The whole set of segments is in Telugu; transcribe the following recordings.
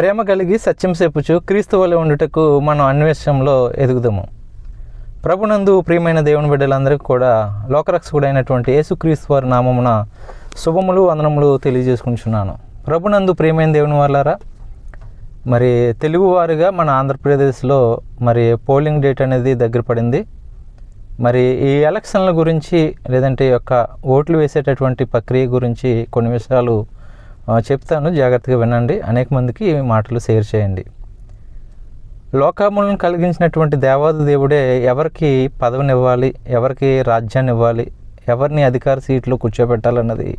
ప్రేమ కలిగి సత్యం సేపుచు క్రీస్తు వలె ఉండుటకు మనం అన్వేషణలో ఎదుగుదాము. ప్రభునందు ప్రియమైన దేవుని బిడ్డలందరికీ కూడా లోకరక్షకుడైనటువంటి యేసుక్రీస్తు వారి నామమున శుభములు వందనములు తెలియజేసుకుంటున్నాను. ప్రభునందు ప్రియమైన దేవుని వాళ్ళారా మరి తెలుగువారుగా మన ఆంధ్రప్రదేశ్లో మరి పోలింగ్ డేట్ అనేది దగ్గర పడింది. మరి ఈ ఎలక్షన్ల గురించి లేదంటే యొక్క ఓట్లు వేసేటటువంటి ప్రక్రియ గురించి కొన్ని విషయాలు చెప్తాను జాగ్రత్తగా వినండి. అనేక మందికి ఈ మాటలు షేర్ చేయండి. లోకములను కలిగించినటువంటి దేవాది దేవుడే ఎవరికి పదవినివ్వాలి ఎవరికి రాజ్యాన్ని ఇవ్వాలి ఎవరిని అధికార సీట్లో కూర్చోబెట్టాలన్నది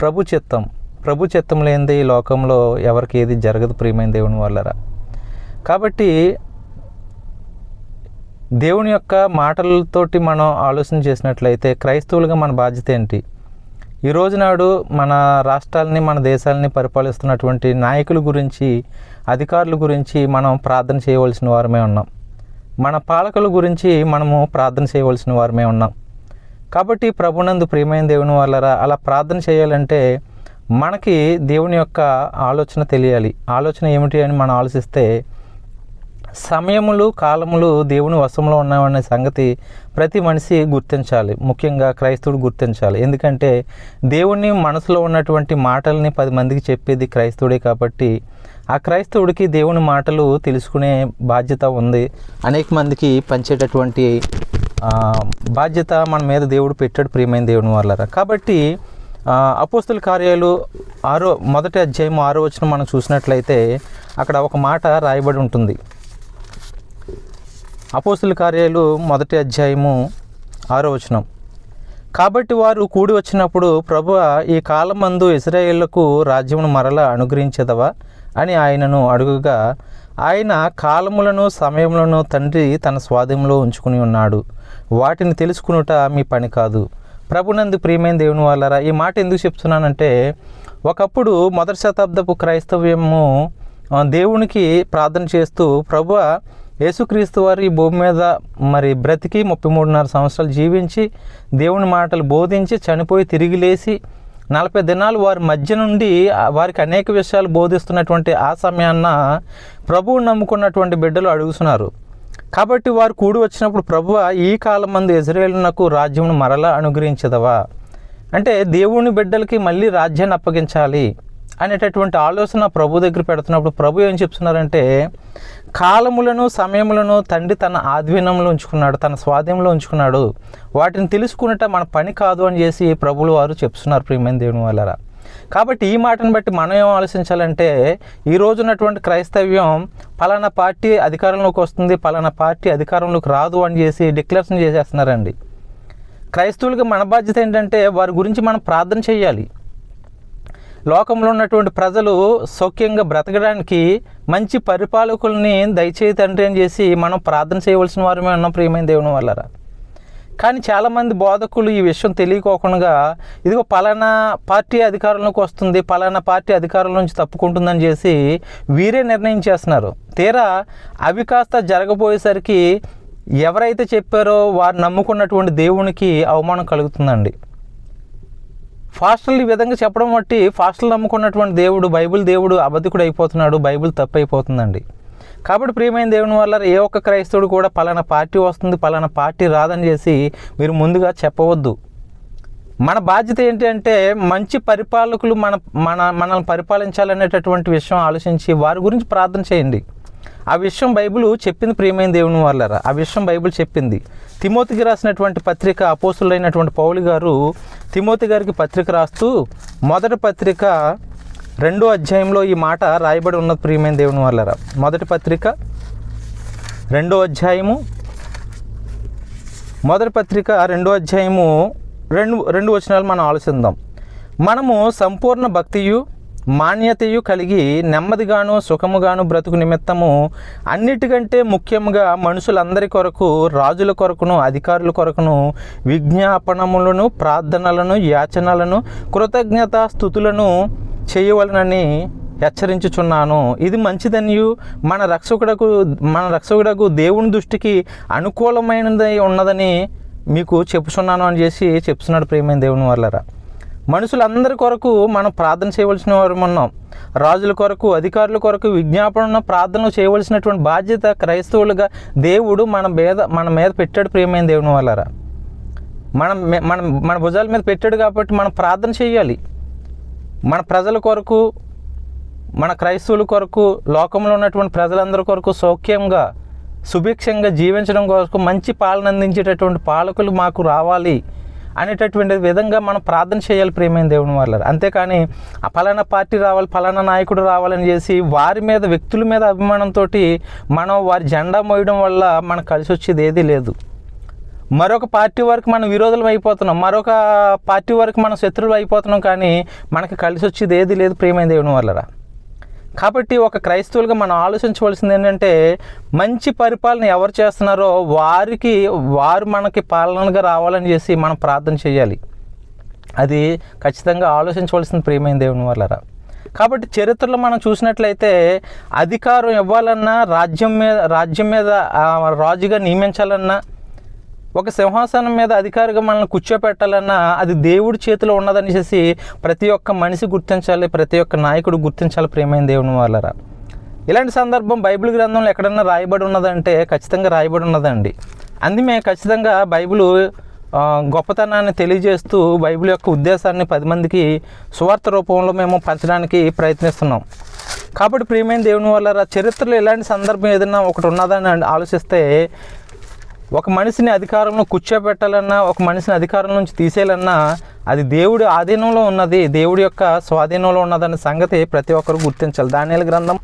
ప్రభు చిత్తం. ప్రభు చిత్తం లేనిది ఈ లోకంలో ఎవరికి ఏది జరగదు ప్రియమైన దేవుని వాళ్ళరా. కాబట్టి దేవుని యొక్క మాటలతోటి మనం ఆలోచన చేసినట్లయితే క్రైస్తవులుగా మన బాధ్యత ఏంటి? ఈ నాడు మన రాష్ట్రాలని మన దేశాలని పరిపాలిస్తున్నటువంటి నాయకుల గురించి అధికారుల గురించి మనం ప్రార్థన చేయవలసిన వారమే ఉన్నాం. మన పాలకుల గురించి మనము ప్రార్థన చేయవలసిన వారమే ఉన్నాం. కాబట్టి ప్రభునందు ప్రియమైన దేవుని వాళ్ళరా అలా ప్రార్థన చేయాలంటే మనకి దేవుని యొక్క ఆలోచన తెలియాలి. ఆలోచన ఏమిటి అని మనం ఆలోచిస్తే సమయములు కాలములు దేవుని వశంలో ఉన్నామనే సంగతి ప్రతి మనిషి గుర్తించాలి. ముఖ్యంగా క్రైస్తవుడు గుర్తించాలి. ఎందుకంటే దేవుని మనసులో ఉన్నటువంటి మాటల్ని పది మందికి చెప్పేది క్రైస్తవుడే కాబట్టి ఆ క్రైస్తవుడికి దేవుని మాటలు తెలుసుకునే బాధ్యత ఉంది. అనేక మందికి పంచేటటువంటి బాధ్యత మన మీద దేవుడు పెట్టాడు ప్రియమైన దేవుని వాళ్ళరా కాబట్టి అపోస్తుల కార్యాలు ఆరో మొదటి అధ్యాయం ఆరో వచ్చిన మనం చూసినట్లయితే అక్కడ ఒక మాట రాయబడి ఉంటుంది. అపోస్తుల కార్యాలు మొదటి అధ్యాయము ఆరో వచనం. కాబట్టి వారు కూడి వచ్చినప్పుడు ప్రభు ఈ కాలమందు ఇస్రాయేళ్ళకు రాజ్యమును మరల అనుగ్రహించదవా అని ఆయనను అడుగుగా ఆయన కాలములను సమయములను తండ్రి తన స్వాధీనంలో ఉంచుకుని ఉన్నాడు. వాటిని తెలుసుకునుట మీ పని కాదు. ప్రభునందు ప్రియమైన దేవుని వాళ్ళరా ఈ మాట ఎందుకు చెప్తున్నానంటే ఒకప్పుడు మొదటి శతాబ్దపు క్రైస్తవ్యము దేవునికి ప్రార్థన చేస్తూ ప్రభు యేసుక్రీస్తు వారు ఈ భూమి మీద మరి బ్రతికి ముప్పై మూడున్నర సంవత్సరాలు జీవించి దేవుని మాటలు బోధించి చనిపోయి తిరిగి లేచి నలభై దినాలు వారి మధ్య నుండి వారికి అనేక విషయాలు బోధిస్తున్నటువంటి ఆ సమయాన్న ప్రభువు నమ్ముకున్నటువంటి బిడ్డలు అడుగుతున్నారు. కాబట్టి వారు కూడి వచ్చినప్పుడు ప్రభువ ఈ కాలం మందు ఇజ్రాయేలునకు రాజ్యమును మరలా అనుగ్రహించదవా? అంటే దేవుని బిడ్డలకి మళ్ళీ రాజ్యాన్ని అప్పగించాలి. అనేటటువంటి ఆలోచన ప్రభు దగ్గర పెడుతున్నప్పుడు ప్రభు ఏం చెప్తున్నారంటే కాలములను సమయములను తండ్రి తన ఆధీనంలో ఉంచుకున్నాడు తన స్వాధీనంలో ఉంచుకున్నాడు. వాటిని తెలుసుకున్నట మన పని కాదు అని చేసి ప్రభులు వారు చెప్తున్నారు ప్రియమైన దేవుని వాళ్ళరా. కాబట్టి ఈ మాటను బట్టి మనం ఏం ఆలోచించాలంటే ఈ రోజు ఉన్నటువంటి క్రైస్తవ్యం పలానా పార్టీ అధికారంలోకి వస్తుంది పలానా పార్టీ అధికారంలోకి రాదు అని చేసి డిక్లరేషన్ చేసేస్తున్నారండి. క్రైస్తవులకి మన బాధ్యత ఏంటంటే వారి గురించి మనం ప్రార్థన చేయాలి. లోకంలో ఉన్నటువంటి ప్రజలు సౌఖ్యంగా బ్రతకడానికి మంచి పరిపాలకుల్ని దయచేయి తండ్రి అని చేసి మనం ప్రార్థన చేయవలసిన వారమే ఉన్నాం ప్రియమైన దేవుని వల్లరా. కానీ చాలామంది బోధకులు ఈ విషయం తెలియకోకుండా ఇదిగో పలానా పార్టీ అధికారంలోకి వస్తుంది పలానా పార్టీ అధికారం నుంచి తప్పుకుంటుందని చేసి వీరే నిర్ణయం చేస్తున్నారు. తీరా అవి కాస్త జరగబోయేసరికి ఎవరైతే చెప్పారో వారు నమ్ముకున్నటువంటి దేవునికి అవమానం కలుగుతుందండి. ఫాస్టర్లు ఈ విధంగా చెప్పడం బట్టి ఫాస్టర్లు నమ్ముకున్నటువంటి దేవుడు బైబిల్ దేవుడు అబద్ధికుడు అయిపోతున్నాడు బైబిల్ తప్పు అయిపోతుందండి కాబట్టి ప్రియమైన దేవుని వల్ల ఏ ఒక్క క్రైస్తవుడు కూడా పలానా పార్టీ వస్తుంది పలానా పార్టీ రాదని చేసి మీరు ముందుగా చెప్పవద్దు. మన బాధ్యత ఏంటంటే మంచి పరిపాలకులు మన మన మనల్ని పరిపాలించాలనేటటువంటి విషయం ఆలోచించి వారి గురించి ప్రార్థన చేయండి. ఆ విషయం బైబిల్ చెప్పింది ప్రియమైన దేవుని వాళ్ళరా ఆ విషయం బైబిల్ చెప్పింది. తిమోతికి రాసినటువంటి పత్రిక అపోసులైనటువంటి పౌలు గారు తిమోతి గారికి పత్రిక రాస్తూ మొదటి పత్రిక రెండో అధ్యాయంలో ఈ మాట రాయబడి ఉన్నది ప్రియమైన దేవుని వాళ్ళరా మొదటి పత్రిక రెండో అధ్యాయము. మొదటి పత్రిక రెండో అధ్యాయము రెండు రెండు వచనాలు మనం ఆలోచిద్దాం. మనము సంపూర్ణ భక్తియు మాన్యతయు కలిగి నెమ్మదిగాను సుఖముగాను బ్రతుకు నిమిత్తము అన్నిటికంటే ముఖ్యంగా మనుషులందరి కొరకు రాజుల కొరకును అధికారుల కొరకును విజ్ఞాపనములను ప్రార్థనలను యాచనలను కృతజ్ఞతా స్థుతులను చేయవలనని హెచ్చరించుచున్నాను. ఇది మంచిదనియు మన రక్షకుడకు మన రక్షకుడకు దేవుని దృష్టికి అనుకూలమైనది ఉన్నదని మీకు చెప్పుచున్నాను అని చేసి చెప్తున్నాడు ప్రేమైన దేవుని వాళ్ళరా మనుషులందరి కొరకు మనం ప్రార్థన చేయవలసిన వారు ఉన్నాం. రాజుల కొరకు అధికారుల కొరకు విజ్ఞాపన ప్రార్థనలు చేయవలసినటువంటి బాధ్యత క్రైస్తవులుగా దేవుడు మన మీద మన మీద పెట్టాడు ప్రియమైన దేవుని వాళ్ళరా. మనం మనం మన భుజాల మీద పెట్టాడు కాబట్టి మనం ప్రార్థన చేయాలి. మన ప్రజల కొరకు మన క్రైస్తవుల కొరకు లోకంలో ఉన్నటువంటి ప్రజలందరి కొరకు సౌఖ్యంగా సుభిక్షంగా జీవించడం కొరకు మంచి పాలన అందించేటటువంటి పాలకులు మాకు రావాలి. అనేటటువంటి విధంగా మనం ప్రార్థన చేయాలి ప్రేమైన దేవుని వాళ్ళ అంతేకాని ఆ ఫలానా పార్టీ రావాలి ఫలానా నాయకుడు రావాలని చేసి వారి మీద వ్యక్తుల మీద అభిమానంతో మనం వారి జెండా మోయడం వల్ల మనకు కలిసి వచ్చేది ఏదీ లేదు. మరొక పార్టీ వరకు మనం విరోధులం అయిపోతున్నాం. మరొక పార్టీ వరకు మనం శత్రువులు అయిపోతున్నాం కానీ మనకి కలిసి వచ్చేది ఏది లేదు ప్రేమైన దేవుని వల్లరా కాబట్టి ఒక క్రైస్తవులుగా మనం ఆలోచించవలసింది ఏంటంటే మంచి పరిపాలన ఎవరు చేస్తున్నారో వారికి వారు మనకి పాలనగా రావాలని చేసి మనం ప్రార్థన చేయాలి. అది ఖచ్చితంగా ఆలోచించవలసిన ప్రియమైన దేవుని వల్లరా కాబట్టి చరిత్రలో మనం చూసినట్లయితే అధికారం ఇవ్వాలన్నా రాజ్యం మీద రాజ్యం మీద రాజుగా నియమించాలన్నా ఒక సింహాసనం మీద అధికారిగా మనల్ని కూర్చోపెట్టాలన్నా అది దేవుడి చేతిలో ఉన్నదని చేసి ప్రతి ఒక్క మనిషి గుర్తించాలి ప్రతి ఒక్క నాయకుడు గుర్తించాలి ప్రేమైన దేవుని వాళ్ళరా ఇలాంటి సందర్భం బైబిల్ గ్రంథంలో ఎక్కడన్నా రాయబడి ఉన్నదంటే ఖచ్చితంగా రాయబడి ఉన్నదండి. అందుమే ఖచ్చితంగా బైబిల్ గొప్పతనాన్ని తెలియజేస్తూ బైబిల్ యొక్క ఉద్దేశాన్ని పది మందికి సువార్త రూపంలో మేము పంచడానికి ప్రయత్నిస్తున్నాం. కాబట్టి ప్రియమైన దేవుని వల్ల చరిత్రలో ఇలాంటి సందర్భం ఏదైనా ఒకటి ఉన్నదని ఆలోచిస్తే ఒక మనిషిని అధికారంలో కూర్చోబెట్టాలన్నా ఒక మనిషిని అధికారం నుంచి తీసేయాలన్నా అది దేవుడి ఆధీనంలో ఉన్నది దేవుడి యొక్క స్వాధీనంలో ఉన్నదన్న సంగతి ప్రతి ఒక్కరు గుర్తించాలి. ధాన్యాల గ్రంథం.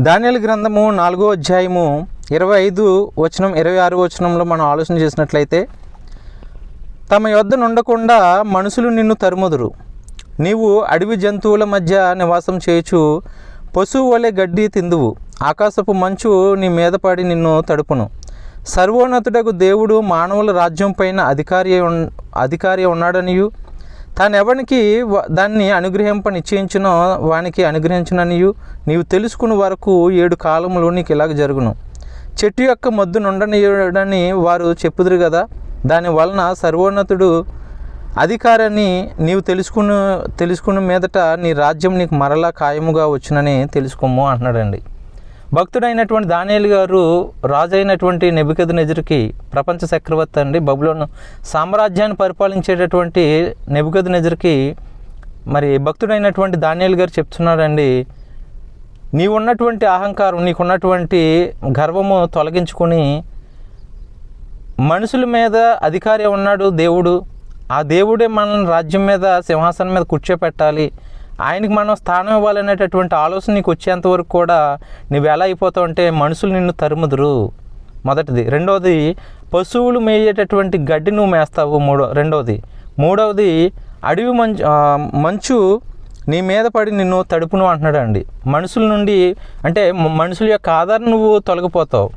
ధాన్యాల గ్రంథము నాలుగో అధ్యాయము ఇరవై ఐదు వచనం ఇరవై ఆరు వచనంలో మనం ఆలోచన చేసినట్లయితే తమ యొద్ద నుండకుండా మనుషులు నిన్ను తరుముదురు. నీవు అడవి జంతువుల మధ్య నివాసం చేయచు పశువు వలె గడ్డి తిందువు. ఆకాశపు మంచు నీ మీద పడి నిన్ను తడుపును. సర్వోన్నతుడకు దేవుడు మానవుల రాజ్యం పైన అధికారి ఉన్- అధికారి ఉన్నాడనియు. తాను ఎవరికి దాన్ని అనుగ్రహింప నిశ్చయించునో వానికి అనుగ్రహించుననియు. నీవు తెలుసుకుని వరకు ఏడు కాలములు నీకు ఇలాగ జరుగును. చెట్టు యొక్క మొద్దు నుండనియడని వారు చెప్పుదురు కదా దాని వలన సర్వోన్నతుడు అధికారాన్ని నీవు తెలుసుకుని తెలుసుకున్న మీదట నీ రాజ్యం నీకు మరలా ఖాయముగా వచ్చునని తెలుసుకోము అంటున్నాడండి. భక్తుడైనటువంటి దానియలు గారు రాజు అయినటువంటి నెబికద్ నెజరుకి ప్రపంచ చక్రవర్తి అండి. బబులోను సామ్రాజ్యాన్ని పరిపాలించేటటువంటి నెబికద్ నెజర్కి మరి భక్తుడైనటువంటి దానియలు గారు చెప్తున్నాడండి నీవున్నటువంటి అహంకారం నీకున్నటువంటి గర్వము తొలగించుకొని మనుషుల మీద అధికారి ఉన్నాడు దేవుడు. ఆ దేవుడే మనల్ని రాజ్యం మీద సింహాసనం మీద కూర్చోపెట్టాలి. ఆయనకి మనం స్థానం ఇవ్వాలనేటటువంటి ఆలోచన నీకు వచ్చేంత వరకు కూడా నువ్వు ఎలా అయిపోతావు అంటే మనుషులు నిన్ను తరుముదురు. మొదటిది. రెండవది పశువులు మేయేటటువంటి గడ్డి నువ్వు మేస్తావు. మూడో రెండవది. మూడవది అడవి మంచు మంచు నీ మీద పడి నిన్ను తడుపును అంటున్నాడు అండి మనుషుల నుండి అంటే మనుషుల యొక్క ఆధారం నువ్వు తొలగిపోతావు.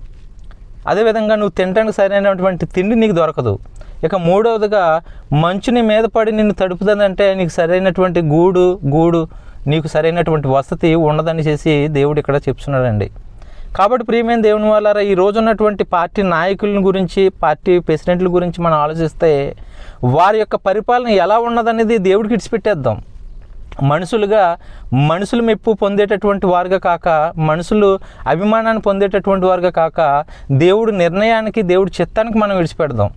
అదేవిధంగా నువ్వు తినడానికి సరైనటువంటి తిండి నీకు దొరకదు. ఇక మూడవదిగా మంచుని మీద పడి నిన్ను తడుపుతుందంటే నీకు సరైనటువంటి గూడు గూడు నీకు సరైనటువంటి వసతి ఉండదని చేసి దేవుడు ఇక్కడ చెప్తున్నాడండి. కాబట్టి ప్రియమైన దేవుని వాళ్ళారా ఈ రోజు ఉన్నటువంటి పార్టీ నాయకుల గురించి పార్టీ ప్రెసిడెంట్ల గురించి మనం ఆలోచిస్తే వారి యొక్క పరిపాలన ఎలా ఉన్నదనేది దేవుడికి ఇడిచిపెట్టేద్దాం మనుషులుగా మనుషులు మెప్పు పొందేటటువంటి వారుగా కాక మనుషులు అభిమానాన్ని పొందేటటువంటి వారుగా కాక దేవుడు నిర్ణయానికి దేవుడి చిత్తానికి మనం విడిచిపెడదాం.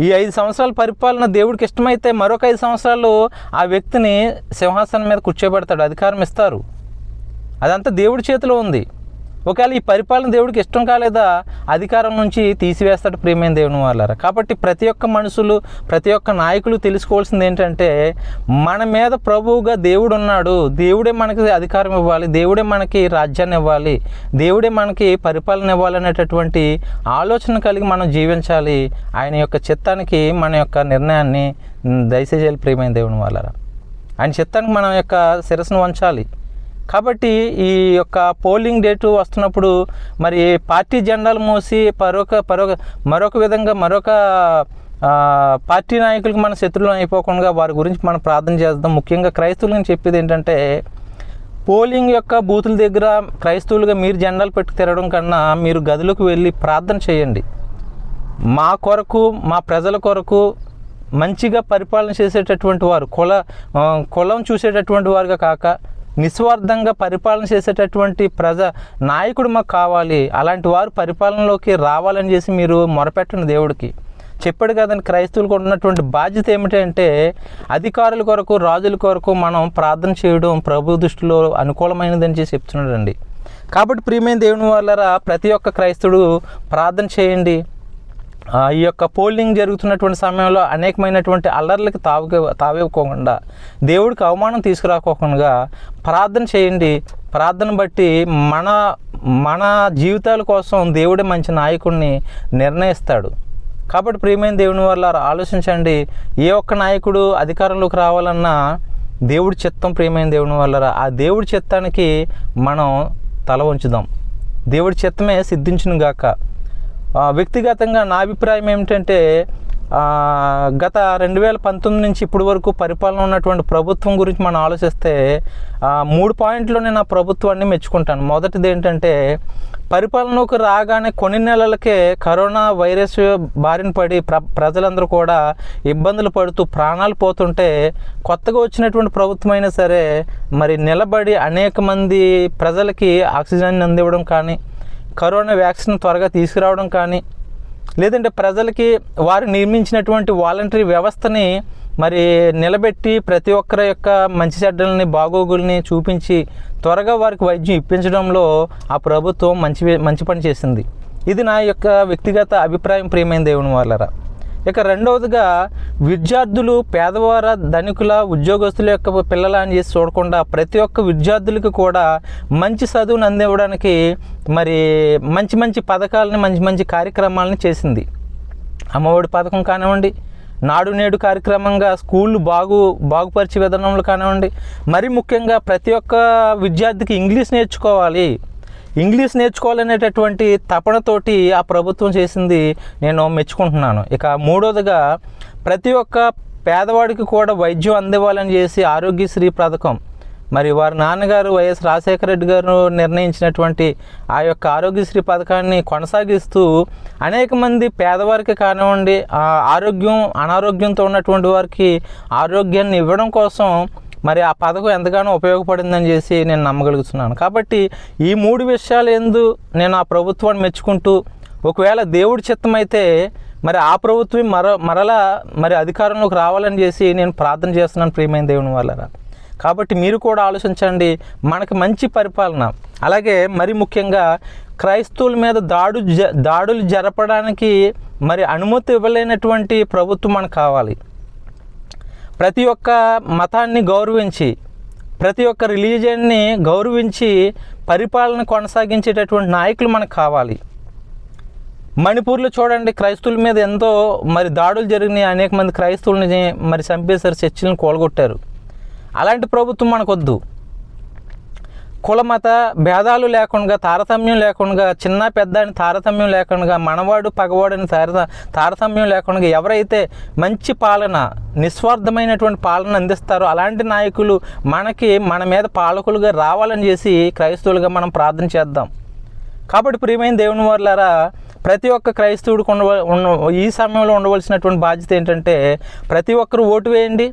ఈ ఐదు సంవత్సరాల పరిపాలన దేవుడికి ఇష్టమైతే మరొక ఐదు సంవత్సరాలు ఆ వ్యక్తిని సింహాసనం మీద కూర్చోబెడతాడు అధికారం ఇస్తారు. అదంతా దేవుడి చేతిలో ఉంది. ఒకవేళ ఈ పరిపాలన దేవుడికి ఇష్టం కాలేదా అధికారం నుంచి తీసివేస్తాడు ప్రియమైన దేవుని వాళ్ళారా కాబట్టి ప్రతి ఒక్క మనుషులు ప్రతి ఒక్క నాయకులు తెలుసుకోవాల్సింది ఏంటంటే మన మీద ప్రభువుగా దేవుడు ఉన్నాడు. దేవుడే మనకి అధికారం ఇవ్వాలి. దేవుడే మనకి రాజ్యాన్ని ఇవ్వాలి. దేవుడే మనకి పరిపాలన ఇవ్వాలనేటటువంటి ఆలోచన కలిగి మనం జీవించాలి. ఆయన యొక్క చిత్తానికి మన యొక్క నిర్ణయాన్ని దయచేయాలి ప్రియమైన దేవుని వాళ్ళారా ఆయన చిత్తానికి మన యొక్క శిరస్సును వంచాలి. కాబట్టి ఈ యొక్క పోలింగ్ డేటు వస్తున్నప్పుడు మరి పార్టీ జెండాలు మోసి పరొక పరొక మరొక విధంగా మరొక పార్టీ నాయకులకు మన శత్రువులు అయిపోకుండా వారి గురించి మనం ప్రార్థన చేద్దాం. ముఖ్యంగా క్రైస్తవులను చెప్పేది ఏంటంటే పోలింగ్ యొక్క బూతుల దగ్గర క్రైస్తవులుగా మీరు జెండాలు పెట్టి తిరగడం కన్నా మీరు గదిలోకి వెళ్ళి ప్రార్థన చేయండి. మా కొరకు మా ప్రజల కొరకు మంచిగా పరిపాలన చేసేటటువంటి వారు కుల కులం చూసేటటువంటి వారుగా కాక నిస్వార్థంగా పరిపాలన చేసేటటువంటి ప్రజ నాయకుడు మాకు కావాలి. అలాంటి వారు పరిపాలనలోకి రావాలని చేసి మీరు మొరపెట్టండి దేవుడికి. చెప్పాడు కదండి క్రైస్తవులకు ఉన్నటువంటి బాధ్యత ఏమిటంటే అధికారుల కొరకు రాజుల కొరకు మనం ప్రార్థన చేయడం ప్రభు దృష్టిలో అనుకూలమైనదని చేసి చెప్తున్నాడండి. కాబట్టి ప్రియమైన దేవుని వాళ్ళరా ప్రతి ఒక్క క్రైస్తవుడు ప్రార్థన చేయండి. ఈ యొక్క పోలింగ్ జరుగుతున్నటువంటి సమయంలో అనేకమైనటువంటి అల్లర్లకి తావు తావివ్వకుండా దేవుడికి అవమానం తీసుకురాకోకుండా ప్రార్థన చేయండి. ప్రార్థన బట్టి మన మన జీవితాల కోసం దేవుడే మంచి నాయకుడిని నిర్ణయిస్తాడు. కాబట్టి ప్రియమైన దేవుని వల్ల ఆలోచించండి. ఏ ఒక్క నాయకుడు అధికారంలోకి రావాలన్నా దేవుడి చిత్తం ప్రియమైన దేవుని వల్ల ఆ దేవుడి చిత్తానికి మనం తల వంచుదాం. దేవుడి చిత్తమే సిద్ధించును గాక వ్యక్తిగతంగా నా అభిప్రాయం ఏమిటంటే గత రెండు వేల పంతొమ్మిది నుంచి ఇప్పటి వరకు పరిపాలన ఉన్నటువంటి ప్రభుత్వం గురించి మనం ఆలోచిస్తే మూడు పాయింట్లు నేను ఆ ప్రభుత్వాన్ని మెచ్చుకుంటాను. మొదటిది ఏంటంటే పరిపాలనకు రాగానే కొన్ని నెలలకే కరోనా వైరస్ బారిన పడి ప్ర ప్రజలందరూ కూడా ఇబ్బందులు పడుతూ ప్రాణాలు పోతుంటే కొత్తగా వచ్చినటువంటి ప్రభుత్వం అయినా సరే మరి నిలబడి అనేక మంది ప్రజలకి ఆక్సిజన్ అందివ్వడం కానీ కరోనా వ్యాక్సిన్ త్వరగా తీసుకురావడం కానీ లేదంటే ప్రజలకి వారు నిర్మించినటువంటి వాలంటరీ వ్యవస్థని మరి నిలబెట్టి ప్రతి ఒక్కరి యొక్క మంచి చెడ్డలని బాగోగుల్ని చూపించి త్వరగా వారికి వైద్యం ఇప్పించడంలో ఆ ప్రభుత్వం మంచి మంచి పని చేసింది. ఇది నా యొక్క వ్యక్తిగత అభిప్రాయం ప్రియమైన దేవుని వాళ్ళరా ఇక రెండవదిగా విద్యార్థులు పేదవార ధనికుల ఉద్యోగస్తుల యొక్క పిల్లల అని చేసి చూడకుండా ప్రతి ఒక్క విద్యార్థులకు కూడా మంచి చదువును అందివ్వడానికి మరి మంచి మంచి పథకాలని మంచి మంచి కార్యక్రమాలని చేసింది. అమ్మఒడి పథకం కానివ్వండి నాడు నేడు కార్యక్రమంగా స్కూళ్ళు బాగు బాగుపరిచే విధానంలో కానివ్వండి మరి ముఖ్యంగా ప్రతి ఒక్క విద్యార్థికి ఇంగ్లీష్ నేర్చుకోవాలి. ఇంగ్లీష్ నేర్చుకోవాలనేటటువంటి తపనతోటి ఆ ప్రభుత్వం చేసింది నేను మెచ్చుకుంటున్నాను. ఇక మూడోదిగా ప్రతి ఒక్క పేదవాడికి కూడా వైద్యం అందివ్వాలని చేసి ఆరోగ్యశ్రీ పథకం. మరి వారి నాన్నగారు వైఎస్ రాజశేఖర రెడ్డి గారు నిర్ణయించినటువంటి ఆ యొక్క ఆరోగ్యశ్రీ పథకాన్ని కొనసాగిస్తూ అనేక మంది పేదవారికి కానివ్వండి ఆ ఆరోగ్యం అనారోగ్యంతో ఉన్నటువంటి వారికి ఆరోగ్యాన్ని ఇవ్వడం కోసం మరి ఆ పథకం ఎంతగానో ఉపయోగపడిందని చేసి నేను నమ్మగలుగుతున్నాను. కాబట్టి ఈ మూడు విషయాలు ఎందు నేను ఆ ప్రభుత్వాన్ని మెచ్చుకుంటూ ఒకవేళ దేవుడి చిత్తమైతే మరి ఆ ప్రభుత్వం మర మరలా మరి అధికారంలోకి రావాలని చేసి నేను ప్రార్థన చేస్తున్నాను ప్రియమైన దేవుని వాళ్ళరా కాబట్టి మీరు కూడా ఆలోచించండి మనకి మంచి పరిపాలన. అలాగే మరి ముఖ్యంగా క్రైస్తవుల మీద దాడు జ దాడులు జరపడానికి మరి అనుమతి ఇవ్వలేనటువంటి ప్రభుత్వం మనకు కావాలి. ప్రతి ఒక్క మతాన్ని గౌరవించి ప్రతి ఒక్క రిలీజియన్ని గౌరవించి పరిపాలన కొనసాగించేటటువంటి నాయకులు మనకు కావాలి. మణిపూర్లో చూడండి క్రైస్తవుల మీద ఎంతో మరి దాడులు జరిగినాయి. అనేక మంది క్రైస్తవులని మరి చంపేశారు చర్చిలను కోల్గొట్టారు. అలాంటి ప్రభుత్వం మనకొద్దు. కులమత భేదాలు లేకుండా తారతమ్యం లేకుండా చిన్న పెద్ద అని తారతమ్యం లేకుండా మనవాడు పగవాడని తారత తారతమ్యం లేకుండా ఎవరైతే మంచి పాలన నిస్వార్థమైనటువంటి పాలన అందిస్తారో అలాంటి నాయకులు మనకి మన మీద పాలకులుగా రావాలని చేసి క్రైస్తవులుగా మనం ప్రార్థన చేద్దాం. కాబట్టి ప్రియమైన దేవుని వాళ్ళారా ప్రతి ఒక్క క్రైస్తవుడికి ఉండవ ఉన్న ఈ సమయంలో ఉండవలసినటువంటి బాధ్యత ఏంటంటే ప్రతి ఒక్కరు ఓటు వేయండి.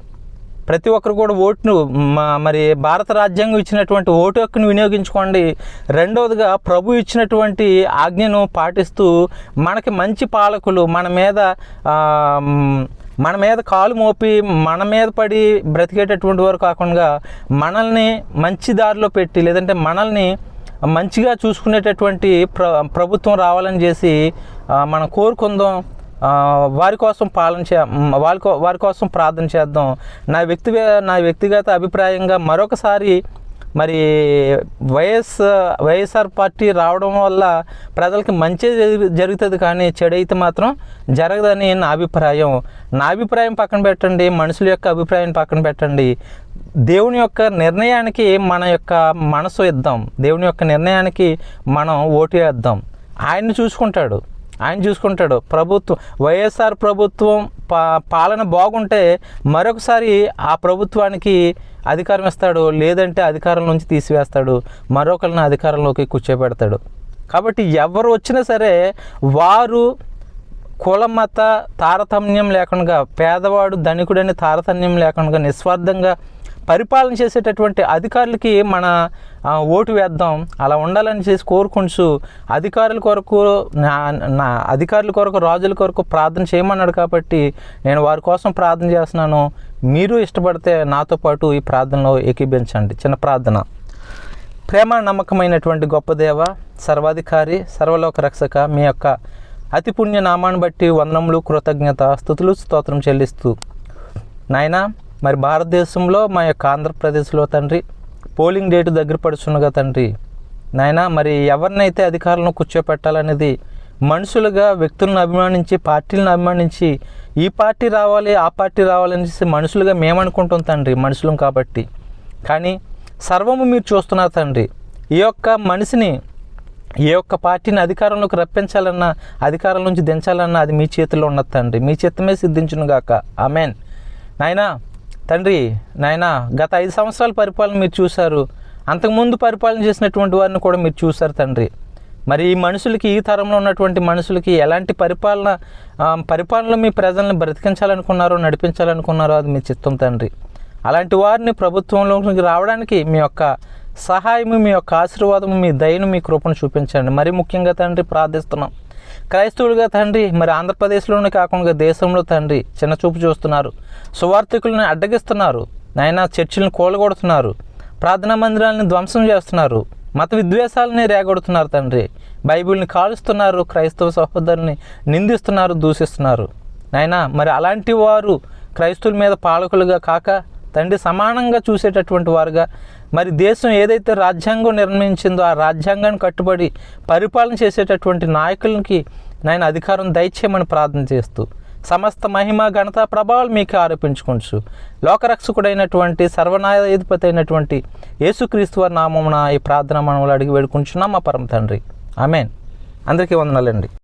ప్రతి ఒక్కరు కూడా ఓటును మరి భారత రాజ్యాంగం ఇచ్చినటువంటి ఓటు హక్కును వినియోగించుకోండి. రెండవదిగా ప్రభు ఇచ్చినటువంటి ఆజ్ఞను పాటిస్తూ మనకి మంచి పాలకులు మన మీద మన మీద కాలు మోపి మన మీద పడి బ్రతికేటటువంటి వారు కాకుండా మనల్ని మంచి దారిలో పెట్టి లేదంటే మనల్ని మంచిగా చూసుకునేటటువంటి ప్ర ప్రభుత్వం రావాలని చేసి మనం కోరుకుందాం. వారి కోసం పాలన చే వారి వారి కోసం ప్రార్థన చేద్దాం. నా వ్యక్తి నా వ్యక్తిగత అభిప్రాయంగా మరొకసారి మరి వైఎస్ వైఎస్ఆర్ పార్టీ రావడం వల్ల ప్రజలకి మంచి జరుగుతుంది కానీ చెడు అయితే మాత్రం జరగదని నా అభిప్రాయం. నా అభిప్రాయం పక్కన పెట్టండి మనుషుల యొక్క అభిప్రాయం పక్కన పెట్టండి. దేవుని యొక్క నిర్ణయానికి మన యొక్క మనసు ఇద్దాం. దేవుని యొక్క నిర్ణయానికి మనం ఓటు వేద్దాం. ఆయన్ని చూసుకుంటాడు. ఆయన చూసుకుంటాడు. ప్రభుత్వం వైఎస్ఆర్ ప్రభుత్వం పా పాలన బాగుంటే మరొకసారి ఆ ప్రభుత్వానికి అధికారం ఇస్తాడు. లేదంటే అధికారం నుంచి తీసివేస్తాడు. మరొకరిని అధికారంలోకి కూర్చోబెడతాడు. కాబట్టి ఎవరు వచ్చినా సరే వారు కుల మత తారతమ్యం లేకుండా పేదవాడు ధనికుడని తారతమ్యం లేకుండా నిస్వార్థంగా పరిపాలన చేసేటటువంటి అధికారులకి మన ఓటు వేద్దాం అలా ఉండాలని చేసి కోరుకుంటూ అధికారుల కొరకు నా నా అధికారుల కొరకు రాజుల కొరకు ప్రార్థన చేయమన్నాడు కాబట్టి నేను వారి కోసం ప్రార్థన చేస్తున్నాను. మీరు ఇష్టపడితే నాతో పాటు ఈ ప్రార్థనలో ఏకీభించండి చిన్న ప్రార్థన. ప్రేమ నమ్మకమైనటువంటి గొప్ప దేవ సర్వాధికారి సర్వలోక రక్షక మీ యొక్క అతి పుణ్య నామాన్ని బట్టి వందనములు కృతజ్ఞత స్థుతులు స్తోత్రం చెల్లిస్తూ. నాయనా మరి భారతదేశంలో మా యొక్క ఆంధ్రప్రదేశ్లో తండ్రి పోలింగ్ డేటు దగ్గర పడుచున్నగా తండ్రి నాయనా మరి ఎవరినైతే అధికారులను కూర్చోపెట్టాలనేది మనుషులుగా వ్యక్తులను అభిమానించి పార్టీలను అభిమానించి ఈ పార్టీ రావాలి ఆ పార్టీ రావాలని మనుషులుగా మేము అనుకుంటాం తండ్రి మనుషులం కాబట్టి. కానీ సర్వము మీరు చూస్తున్నారు తండ్రి ఈ యొక్క మనిషిని ఏ ఒక్క పార్టీని అధికారంలోకి రప్పించాలన్నా అధికారం నుంచి దించాలన్నా అది మీ చేతిలో ఉన్నది తండ్రి మీ చిత్తమే సిద్ధించును గాక ఆమెన్. నాయనా తండ్రి నాయనా గత ఐదు సంవత్సరాల పరిపాలన మీరు చూశారు. అంతకుముందు పరిపాలన చేసినటువంటి వారిని కూడా మీరు చూశారు తండ్రి. మరి ఈ మనుషులకి ఈ తరంలో ఉన్నటువంటి మనుషులకి ఎలాంటి పరిపాలన పరిపాలనలో మీ ప్రజలను బ్రతికించాలనుకున్నారో నడిపించాలనుకున్నారో అది మీ చిత్తం తండ్రి. అలాంటి వారిని ప్రభుత్వంలోకి రావడానికి మీ యొక్క సహాయము మీ యొక్క ఆశీర్వాదము మీ దయను మీ కృపను చూపించండి. మరి ముఖ్యంగా తండ్రి ప్రార్థిస్తున్నాం. క్రైస్తవులుగా తండ్రి మరి ఆంధ్రప్రదేశ్లోనే కాకుండా దేశంలో తండ్రి చిన్న చూపు చూస్తున్నారు. సువార్థికులను అడ్డగిస్తున్నారు. నాయన చర్చిలను కూలగొడుతున్నారు. ప్రార్థనా మందిరాలను ధ్వంసం చేస్తున్నారు. మత విద్వేషాలని రేగొడుతున్నారు తండ్రి. బైబిల్ని కాలుస్తున్నారు. క్రైస్తవ సహోదరుని నిందిస్తున్నారు దూషిస్తున్నారు. నాయన మరి అలాంటి వారు క్రైస్తవుల మీద పాలకులుగా కాక తండ్రి సమానంగా చూసేటటువంటి వారుగా మరి దేశం ఏదైతే రాజ్యాంగం నిర్ణయించిందో ఆ రాజ్యాంగాన్ని కట్టుబడి పరిపాలన చేసేటటువంటి నాయకులకి నాయన అధికారం దయచేయమని ప్రార్థన చేస్తూ సమస్త మహిమ ఘనత ప్రభావాలు మీకు ఆరోపించుకోవచ్చు లోకరక్షకుడైనటువంటి సర్వనాయాధిపతి అయినటువంటి యేసుక్రీస్తు వారి నామమున ఈ ప్రార్థన మనములు అడిగి వేడుకుంటున్నాం మా పరమ తండ్రి. ఆమెన్. అందరికీ వందనాలండి.